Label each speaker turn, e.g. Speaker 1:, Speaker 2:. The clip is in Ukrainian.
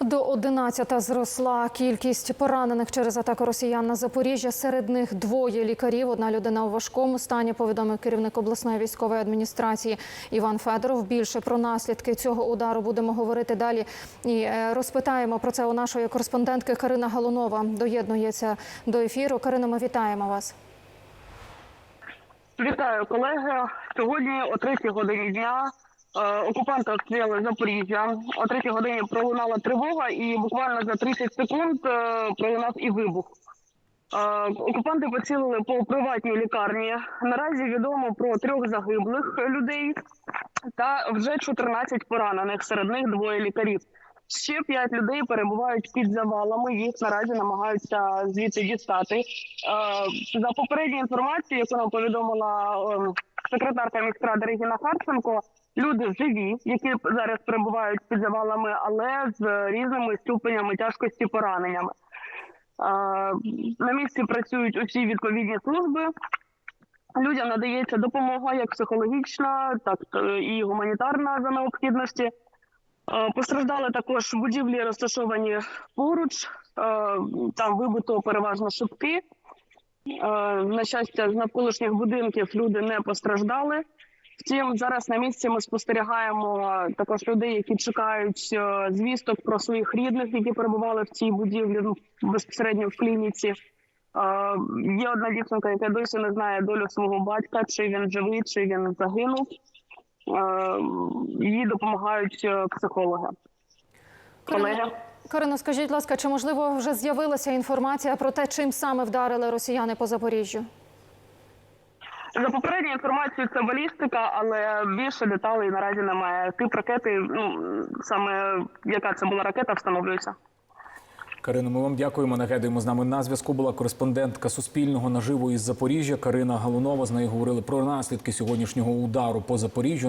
Speaker 1: До 11 зросла кількість поранених через атаку росіян на Запоріжжя. Серед них двоє лікарів. Одна людина у важкому стані. Повідомив керівник обласної військової адміністрації Іван Федоров. Більше про наслідки цього удару будемо говорити далі. І е, розпитаємо про це у нашої кореспондентки Карина Галунова. Доєднується до ефіру. Карина, ми вітаємо вас.
Speaker 2: Вітаю, колеги. Сьогодні о третій годині дня окупанти обстріляли Запоріжжя. О третій годині пролунала тривога, і буквально за 30 секунд е, пролунав і вибух. Е, окупанти поцілили по приватній лікарні. Наразі відомо про трьох загиблих людей та вже 14 поранених. Серед них двоє лікарів. Ще п'ять людей перебувають під завалами. Їх наразі намагаються звідти дістати. Е, За попередньою інформацією, яку нам повідомила е, секретарка міськради Регіна Харченко, люди живі, які зараз перебувають під завалами, але з різними ступенями тяжкості пораненнями. На місці працюють усі відповідні служби. Людям надається допомога як психологічна, так е, і гуманітарна за необхідності. Е, Постраждали також будівлі, розташовані поруч. Е, Там вибито переважно шибки. На щастя, з навколишніх будинків люди не постраждали. Втім, зараз на місці ми спостерігаємо також людей, які чекають е, звісток про своїх рідних, які перебували в цій будівлі ну, безпосередньо в клініці. Е, Є одна дівчинка, яка досі не знає долю свого батька, чи він живий, чи він загинув. Е, Їй допомагають е, психологи. Колеги.
Speaker 1: Карина, скажіть, будь ласка, чи можливо вже з'явилася інформація про те, чим саме вдарили росіяни по Запоріжжю?
Speaker 2: За попередньою інформацією, це балістика, але більше деталей наразі немає. Тип ракети, ну саме яка це була ракета, встановлюється.
Speaker 3: Карина, ми вам дякуємо. Нагадуємо, з нами на зв'язку була кореспондентка Суспільного наживо із Запоріжжя Карина Галунова. З нею говорили про наслідки сьогоднішнього удару по Запоріжжю.